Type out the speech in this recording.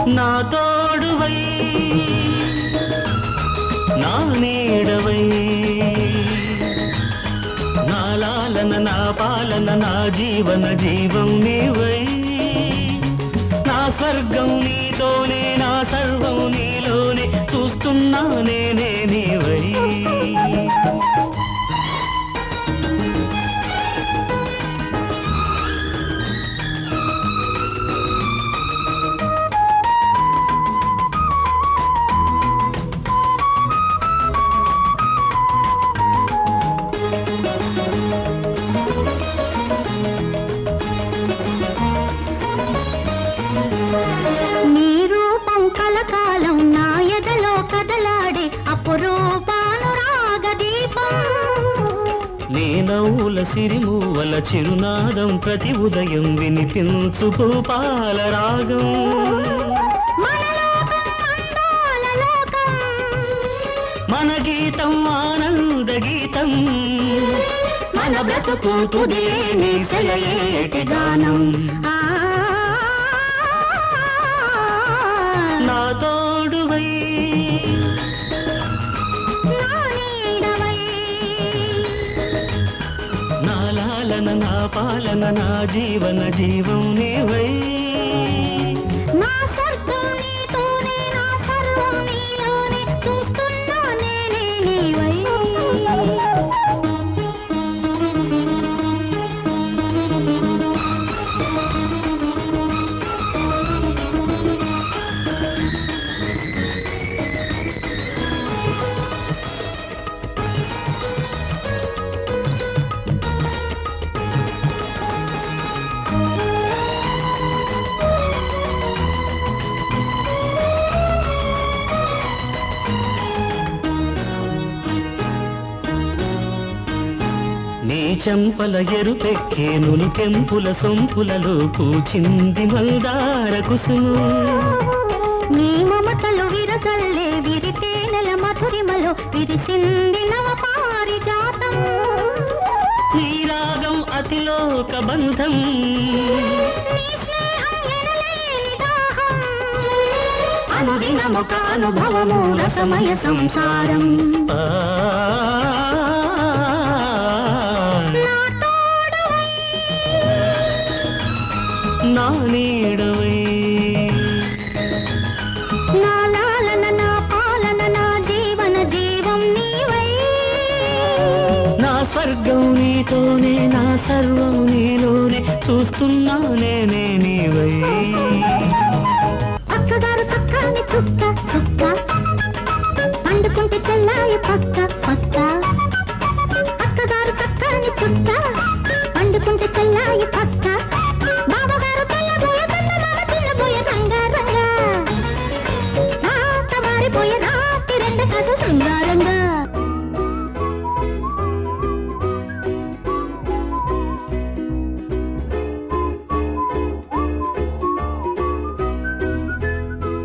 తోడువై నా నీడవై నా లాలన నా పాలన నా జీవన జీవం నీవై. నా స్వర్గం నీతోనే నా సర్వం నీలోనే చూస్తున్నా నేనే నీవై. నీ నవ్వుల సిరిమూవల చిరునాదం ప్రతి ఉదయం వినిపించు భూపాల రాగం. మన గీతం ఆనంద గీతం. మన బ్రతుకు తుదే నీ సెలయేటి గానం నా పాలన నా జీవన జీవం నీవై. నా నీ చెంపల ఎరుపెక్కే నులికెంపుల సొంపులలో పూచింది మందార కుసుము. నీ మమతలు విరజల్లే విరితేనెల మధురిమలో విరిసింది నవ పారిజాతం నీ రాగం అతిలోక బంధం. అనుదినమొక అనుభవము రసమయ సంసారం. ఆ, నా నీడవై. నా లాలన నా పాలన నా జీవన జీవం నీవై. నా స్వర్గం నీతోనే నా సర్వం నీలోనే చూస్తున్నా నేనే నీవై.